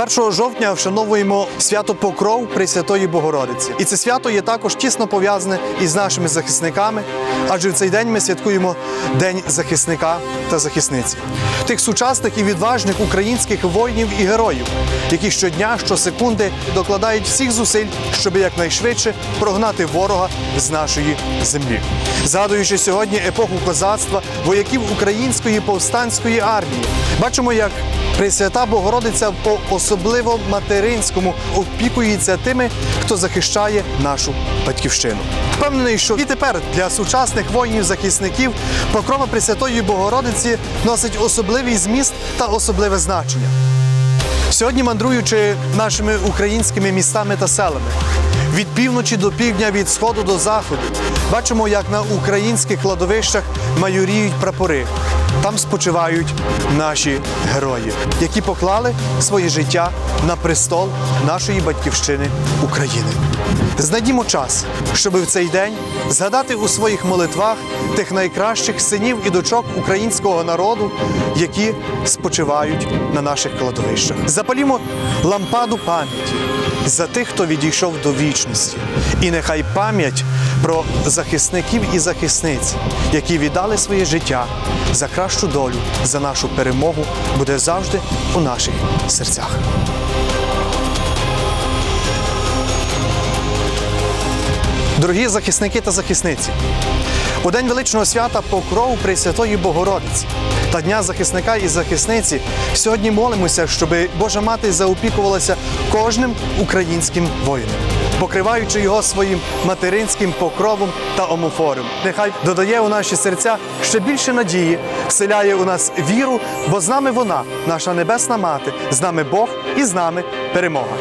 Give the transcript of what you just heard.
1 жовтня вшановуємо свято Покров Пресвятої Богородиці. І це свято є також тісно пов'язане із нашими захисниками, адже в цей день ми святкуємо День захисника та захисниці, тих сучасних і відважних українських воїнів і героїв, які щодня, щосекунди докладають всіх зусиль, щоб якнайшвидше прогнати ворога з нашої землі. Згадуючи сьогодні епоху козацтва, вояків української повстанської армії, бачимо, як Пресвята Богородиця по особливо материнському опікується тими, хто захищає нашу батьківщину. Впевнений, що і тепер для сучасних воїнів-захисників покрова Пресвятої Богородиці носить особливий зміст та особливе значення. Сьогодні, мандруючи нашими українськими містами та селами, від півночі до півдня, від сходу до заходу, бачимо, як на українських кладовищах майоріють прапори. Там спочивають наші герої, які поклали своє життя на престол нашої батьківщини України. Знайдімо час, щоб в цей день згадати у своїх молитвах тих найкращих синів і дочок українського народу, які спочивають на наших кладовищах. Запалімо лампаду пам'яті за тих, хто відійшов до вічності. І нехай пам'ять про захисників і захисниць, які віддали своє життя за кращу долю, за нашу перемогу, буде завжди у наших серцях. Дорогі захисники та захисниці, у день величного свята Покров Пресвятої Богородиці та Дня захисника і захисниці сьогодні молимося, щоб Божа Мати заопікувалася кожним українським воїном, покриваючи його своїм материнським покровом та омофорем. Нехай додає у наші серця ще більше надії, вселяє у нас віру, бо з нами вона, наша небесна мати, з нами Бог і з нами перемога.